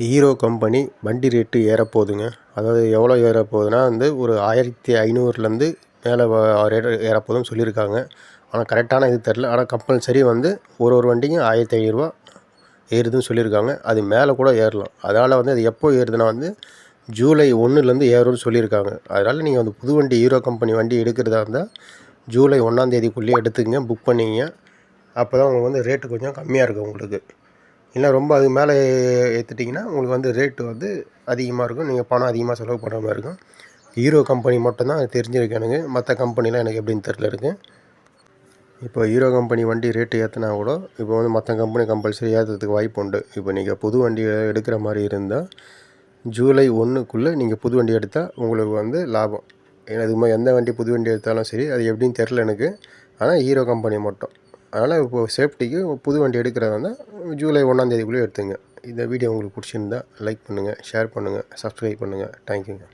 Hero company வண்டி rate ஏறப்போகுதுங்க. அதாவது எவ்வளோ ஏறப்போகுதுன்னா வந்து ஒரு ஆயிரத்தி ஐநூறுலேருந்து மேலே ரேட்டு ஏறப்போகுதுன்னு சொல்லியிருக்காங்க. ஆனால் கரெக்டான இது தெரில ஆனால் கம்பல்சரி வந்து ஒரு ஒரு வண்டிக்கும் ஆயிரத்தி ஐநூறுரூவா ஏறுதுன்னு சொல்லியிருக்காங்க. அது மேலே கூட ஏறலாம். அதனால் வந்து அது எப்போ ஏறுதுன்னா வந்து ஜூலை ஒன்றுலேருந்து ஏறும்னு சொல்லியிருக்காங்க. அதனால் நீங்கள் வந்து புது வண்டி ஹீரோ கம்பெனி வண்டி எடுக்கிறதா இருந்தால் ஜூலை ஒன்றாந்தேதிக்குள்ளேயே எடுத்துக்கங்க புக் பண்ணிங்க அப்போ தான் உங்களுக்கு வந்து ரேட்டு கொஞ்சம் கம்மியாக இருக்கும் உங்களுக்கு. இல்லை ரொம்ப அதுக்கு மேலே ஏற்றிட்டிங்கன்னா உங்களுக்கு வந்து ரேட்டு வந்து அதிகமாக இருக்கும். நீங்கள் பணம் அதிகமாக செலவு பண்ணுற மாதிரி இருக்கும். ஹீரோ கம்பெனி மட்டும்தான் அது தெரிஞ்சிருக்கு எனக்கு. மற்ற கம்பெனிலாம் எனக்கு எப்படின்னு தெரில இருக்குது இப்போ ஹீரோ கம்பெனி வண்டி ரேட்டு ஏற்றினா கூட இப்போ வந்து மற்ற கம்பெனி கம்பல்சரி ஏற்றுறதுக்கு வாய்ப்பு உண்டு. இப்போ நீங்கள் புது வண்டி எடுக்கிற மாதிரி இருந்தால் ஜூலை ஒன்றுக்குள்ளே நீங்கள் புது வண்டி எடுத்தால் உங்களுக்கு வந்து லாபம். ஏன்னா இது மாதிரி எந்த வண்டி புது வண்டி எடுத்தாலும் சரி அது எப்படின்னு தெரில எனக்கு. ஆனால் ஹீரோ கம்பெனி மட்டும். அதனால் இப்போது சேஃப்டிக்கு புது வண்டி எடுக்கிறதா ஜூலை ஒன்றாந்தேதிக்குள்ளே எடுத்துங்க. இந்த வீடியோ உங்களுக்கு பிடிச்சிருந்தா லைக் பண்ணுங்கள் ஷேர் பண்ணுங்கள் சப்ஸ்கிரைப் பண்ணுங்கள் தேங்க்யூங்க